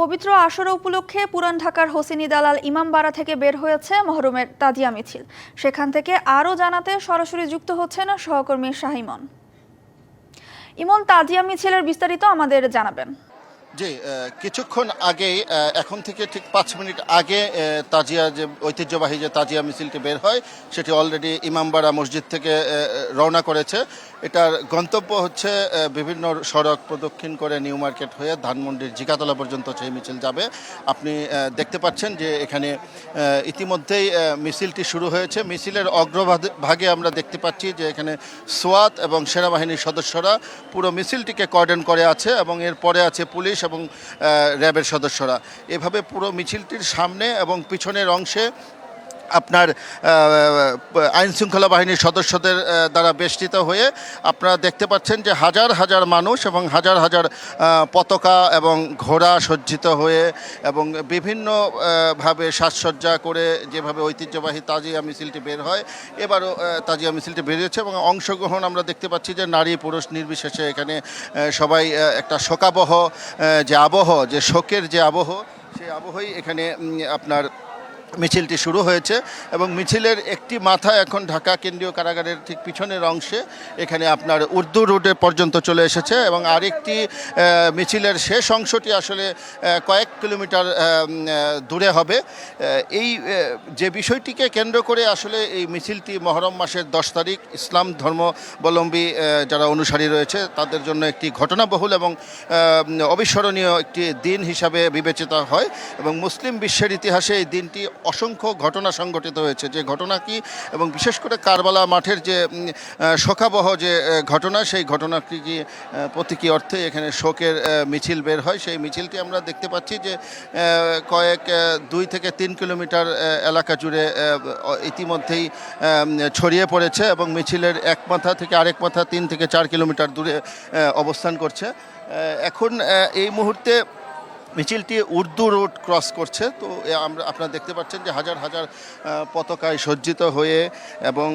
পবিত্র আসর উপলক্ষে পুরান ঢাকার হোসেনি দালাল ইমামবাড়া থেকে বের হয়েছে মহরমের তাজিয়া মিছিল। সেখান থেকে আরও জানাতে সরাসরি যুক্ত হচ্ছেন সহকর্মী শাহিমন। ইমন তাজিয়া মিছিলের বিস্তারিত আমাদের জানাবেন। আহ, কিছুক্ষণ আহ, এখন থেকে ঠিক পাঁচ মিনিট আগে তাজিয়া যে ঐতিহ্যবাহী যে তাজিয়া মিছিলটি বের হয় সেটি অলরেডি ইমামবাড়া মসজিদ থেকে রওনা করেছে। এটার গন্তব্য হচ্ছে বিভিন্ন সড়ক প্রদক্ষিণ করে নিউ মার্কেট হয়ে ধানমন্ডির জিকাতলা পর্যন্ত সেই মিছিল যাবে। আপনি দেখতে পাচ্ছেন যে এখানে ইতিমধ্যেই মিছিলটি শুরু হয়েছে। মিছিলের অগ্রভাগে আমরা দেখতে পাচ্ছি যে এখানে সোয়াত এবং সেনাবাহিনীর সদস্যরা পুরো মিছিলটিকে কর্ডন করে আছে এবং এরপরে আছে পুলিশ এবং র্যাবের সদস্যরা। এভাবে পুরো মিছিলটির সামনে এবং পিছনের অংশে আপনার আইন শৃঙ্খলা বাহিনীর সদস্যদের দ্বারা বেষ্টিত হয়ে আপনারা দেখতে পাচ্ছেন যে হাজার হাজার মানুষ এবং হাজার হাজার পতাকা এবং ঘোড়া সজ্জিত হয়ে এবং বিভিন্ন আহ, ভাবে সাজসজ্জা করে যেভাবে ঐতিহ্যবাহী তাজিয়া মিছিলটি বের হয় এবারও তাজিয়া মিছিলটি বেরিয়েছে এবং অংশগ্রহণ আমরা দেখতে পাচ্ছি যে নারী পুরুষ নির্বিশেষে এখানে সবাই একটা শোকাবহ যে আবহ যে শোকের যে আবহ সেই আবহই এখানে আপনার মিছিলটি শুরু হয়েছে এবং মিছিলের একটি মাথা এখন ঢাকা কেন্দ্রীয় কারাগারের ঠিক পিছনের অংশে। এখানে আপনার উর্দু রোডে পর্যন্ত চলে এসেছে এবং আরেকটি মিছিলের শেষ অংশটি আসলে কয়েক কিলোমিটার দূরে হবে। এই যে বিষয়টিকে কেন্দ্র করে আসলে এই মিছিলটি মহরম মাসের দশ তারিখ ইসলাম ধর্মাবলম্বী যারা অনুসারী রয়েছে তাদের জন্য একটি ঘটনাবহুল এবং অবিস্মরণীয় একটি দিন হিসাবে বিবেচিত হয় এবং মুসলিম বিশ্বের ইতিহাসে এই দিনটি অসংখ্য ঘটনা সংঘটিত হয়েছে। যে ঘটনা কি এবং বিশেষ করে কারবালা মাঠের যে শোকাবহ যে ঘটনা, সেই ঘটনাটি কি প্রতীকী অর্থে এখানে শোকের মিছিল বের হয়। সেই মিছিলটি আমরা দেখতে পাচ্ছি যে কয়েক দুই থেকে তিন কিলোমিটার এলাকা জুড়ে ইতিমধ্যেই ছড়িয়ে পড়েছে এবং মিছিলের এক মাথা থেকে আরেক মাথা তিন থেকে চার কিলোমিটার দূরে অবস্থান করছে। এখন এই মুহূর্তে মিছিলটি উর্দু রোড ক্রস করছে। তো আমরা, আপনারা দেখতে পাচ্ছেন যে হাজার হাজার পতাকায় সজ্জিত হয়ে এবং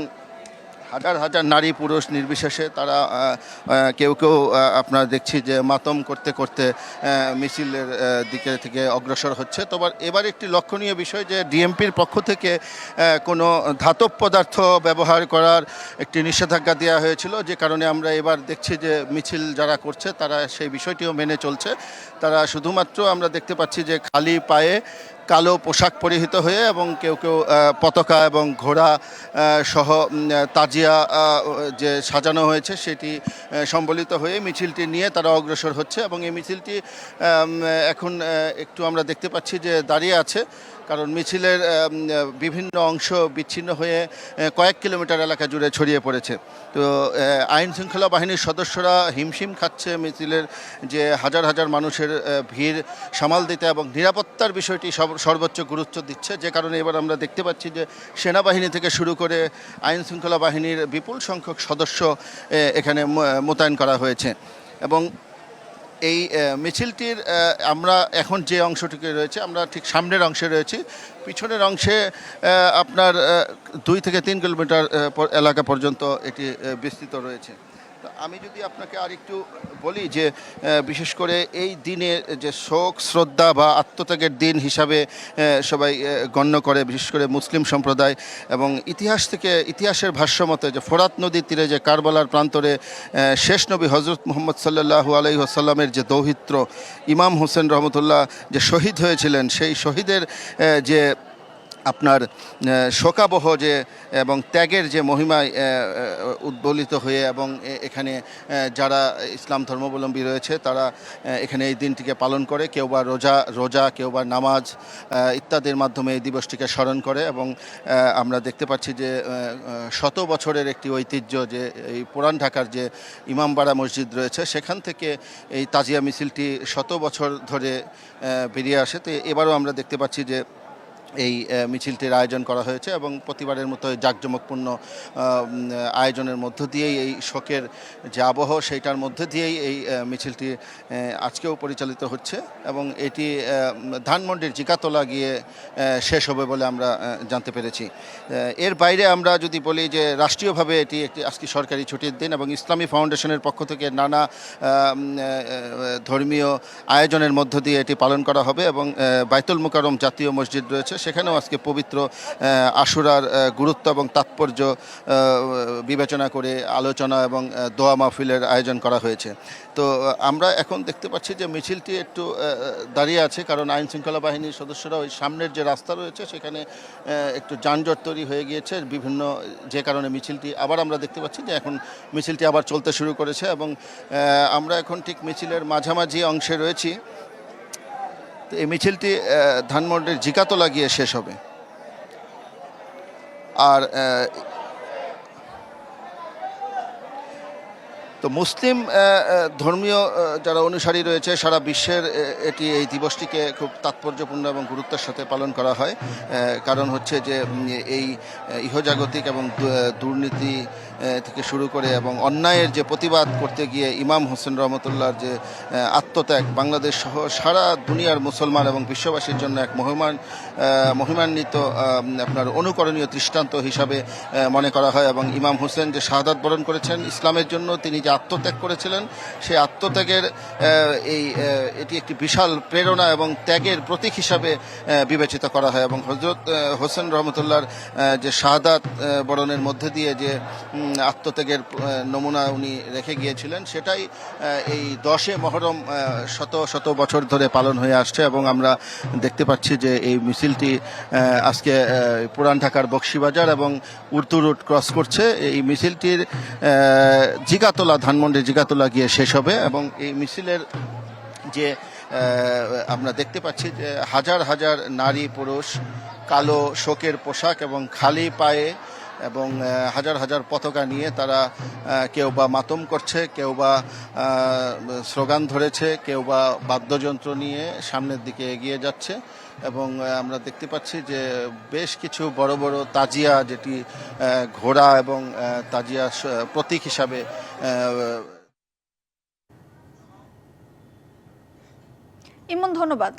হাজার হাজার নারী পুরুষ নির্বিশেষে তারা কেউ কেউ আপনারা দেখছি যে মাতম করতে করতে মিছিলের দিকে থেকে অগ্রসর হচ্ছে। তো এবার একটি লক্ষণীয় বিষয় যে ডিএমপির পক্ষ থেকে কোনো ধাতব পদার্থ ব্যবহার করার একটি নিষেধাজ্ঞা দেওয়া হয়েছিল। যে কারণে আমরা এবার দেখছি যে মিছিল যারা করছে, তারা সেই বিষয়টিও মেনে চলছে। তারা শুধুমাত্র আমরা দেখতে পাচ্ছি যে খালি পায়ে কালো পোশাক পরিহিত হয়ে এবং কেউ কেউ পতাকা এবং ঘোড়া সহ তাজিয়া যে সাজানো হয়েছে সেটি সম্বলিত হয়ে মিছিলটি নিয়ে তারা অগ্রসর হচ্ছে এবং এই মিছিলটি এখন একটু আমরা দেখতে পাচ্ছি যে দাঁড়িয়ে আছে কারণ মিছিলের বিভিন্ন অংশ বিচ্ছিন্ন হয়ে কয়েক কিলোমিটার এলাকা জুড়ে ছড়িয়ে পড়েছে। তো আইন শৃঙ্খলা বাহিনীর সদস্যরা হিমশিম খাচ্ছে মিছিলের যে হাজার হাজার মানুষের ভিড় সামাল দিতে এবং নিরাপত্তার বিষয়টি সব সর্বোচ্চ গুরুত্ব দিচ্ছে। যে কারণে এবার আমরা দেখতে পাচ্ছি যে সেনাবাহিনী থেকে শুরু করে আইন শৃঙ্খলা বাহিনীর বিপুল সংখ্যক সদস্য এখানে মোতায়েন করা হয়েছে। এবং এই মিছিলটির আমরা এখন যে অংশটিকে রয়েছে, আমরা ঠিক সামনের অংশে রয়েছি। পিছনের অংশে আপনার দুই থেকে তিন কিলোমিটার এলাকা পর্যন্ত এটি বিস্তৃত রয়েছে। আমি যদি আপনাকে আরেকটু বলি যে বিশেষ করে এই দিনে যে শোক, শ্রদ্ধা বা আত্মত্যাগের দিন হিসাবে সবাই গণ্য করে, বিশেষ করে মুসলিম সম্প্রদায় এবং ইতিহাস থেকে, ইতিহাসের ভাষ্য মতে যে ফোরাত নদীর তীরে যে কারবালার প্রান্তরে শেষ নবী হজরত মোহাম্মদ সাল্লাহু আলহিহাসাল্লামের যে দৌহিত্র, ইমাম হোসেন রহমতুল্লাহ যে শহীদ হয়েছিলেন, সেই শহীদের যে আপনার শোকাবহ যে এবং ত্যাগের যে মহিমায় উদ্বলিত হয়ে এবং এখানে যারা ইসলাম ধর্মাবলম্বী রয়েছে, তারা এখানে এই দিনটিকে পালন করে। কেউ বা রোজা রোজা, কেউ বা নামাজ ইত্যাদির মাধ্যমে এই দিবসটিকে স্মরণ করে এবং আমরা দেখতে পাচ্ছি যে শত বছরের একটি ঐতিহ্য যে, এই পুরান ঢাকার যে ইমামবাড়া মসজিদ রয়েছে, সেখান থেকে এই তাজিয়া মিছিলটি শত বছর ধরে বেরিয়ে আসে। তো এবারও আমরা দেখতে পাচ্ছি যে এই মিছিলটির আয়োজন করা হয়েছে এবং প্রতিবারের মতো জাঁকজমকপূর্ণ আয়োজনের মধ্য দিয়েই এই শোকের যে আবহ, সেইটার মধ্যে দিয়েই এই মিছিলটি আজকেও পরিচালিত হচ্ছে এবং এটি ধানমন্ডির জিকাতলা গিয়ে শেষ হবে বলে আমরা জানতে পেরেছি। এর বাইরে আমরা যদি বলি যে রাষ্ট্রীয়ভাবে এটি একটি, আজকে সরকারি ছুটির দিন এবং ইসলামী ফাউন্ডেশনের পক্ষ থেকে নানা ধর্মীয় আয়োজনের মধ্য দিয়ে এটি পালন করা হবে এবং বাইতুল মুকাররম জাতীয় মসজিদ রয়েছে সেখানেও আজকে পবিত্র আশুরার গুরুত্ব এবং তাৎপর্য বিবেচনা করে আলোচনা এবং দোয়া মাহফিলের আয়োজন করা হয়েছে। তো আমরা এখন দেখতে পাচ্ছি যে মিছিলটি একটু দাঁড়িয়ে আছে কারণ আইন শৃঙ্খলা বাহিনীর সদস্যরা ওই সামনের যে রাস্তা রয়েছে সেখানে একটু যানজট তৈরি হয়ে গিয়েছে। বিভিন্ন, যে কারণে মিছিলটি আবার আমরা দেখতে পাচ্ছি যে এখন মিছিলটি আবার চলতে শুরু করেছে এবং আমরা এখন ঠিক মিছিলের মাঝামাঝি অংশে রয়েছি। তো এই মিছিলটি ধানমন্ডির জিকাতলা গিয়ে শেষ হবে। আর তো মুসলিম ধর্মীয় যারা অনুসারী রয়েছে, সারা বিশ্বের এটি এই দিবসটিকে খুব তাৎপর্যপূর্ণ এবং গুরুত্বের সাথে পালন করা হয়। কারণ হচ্ছে যে এই ইহজাগতিক এবং দুর্নীতি থেকে শুরু করে এবং অন্যায়ের যে প্রতিবাদ করতে গিয়ে ইমাম হোসেন রহমতুল্লাহর যে আত্মত্যাগ, বাংলাদেশ সহ সারা দুনিয়ার মুসলমান এবং বিশ্ববাসীর জন্য এক মহিমান মহিমান্বিত আপনার অনুকরণীয় দৃষ্টান্ত হিসাবে মনে করা হয় এবং ইমাম হোসেন যে শাহাদাত বরণ করেছেন ইসলামের জন্য, তিনি যে আত্মত্যাগ করেছিলেন, সেই আত্মত্যাগের এই এটি একটি বিশাল প্রেরণা এবং ত্যাগের প্রতীক হিসাবে বিবেচিত করা হয় এবং হজরত হোসেন রহমতুল্লাহর যে শাহাদাত বরণের মধ্যে দিয়ে যে আত্মত্যাগের নমুনা উনি রেখে গিয়েছিলেন। সেটাই এই দশে মহরম শত শত বছর ধরে পালন হয়ে আসছে এবং আমরা দেখতে পাচ্ছি যে এই মিছিলটি আজকে পুরান ঢাকার বক্সিবাজার এবং উর্তু রুট ক্রস করছে। এই মিছিলটির জিগাতলা, ধানমন্ডির জিগাতলা গিয়ে শেষ হবে এবং এই মিছিলের যে আমরা দেখতে পাচ্ছি যে হাজার হাজার নারী, পুরুষ, কালো শোকের পোশাক এবং খালি পায়ে এবং হাজার হাজার পতাকা নিয়ে তারা কেউ বা মাতম করছে, কেউ বা স্লোগান ধরেছে, কেউ বা বাদ্যযন্ত্র নিয়ে সামনের দিকে এগিয়ে যাচ্ছে এবং আমরা দেখতে পাচ্ছি যে বেশ কিছু বড় বড় তাজিয়া যেটি ঘোড়া এবং তাজিয়া প্রতীক হিসাবে ইমন, ধন্যবাদ।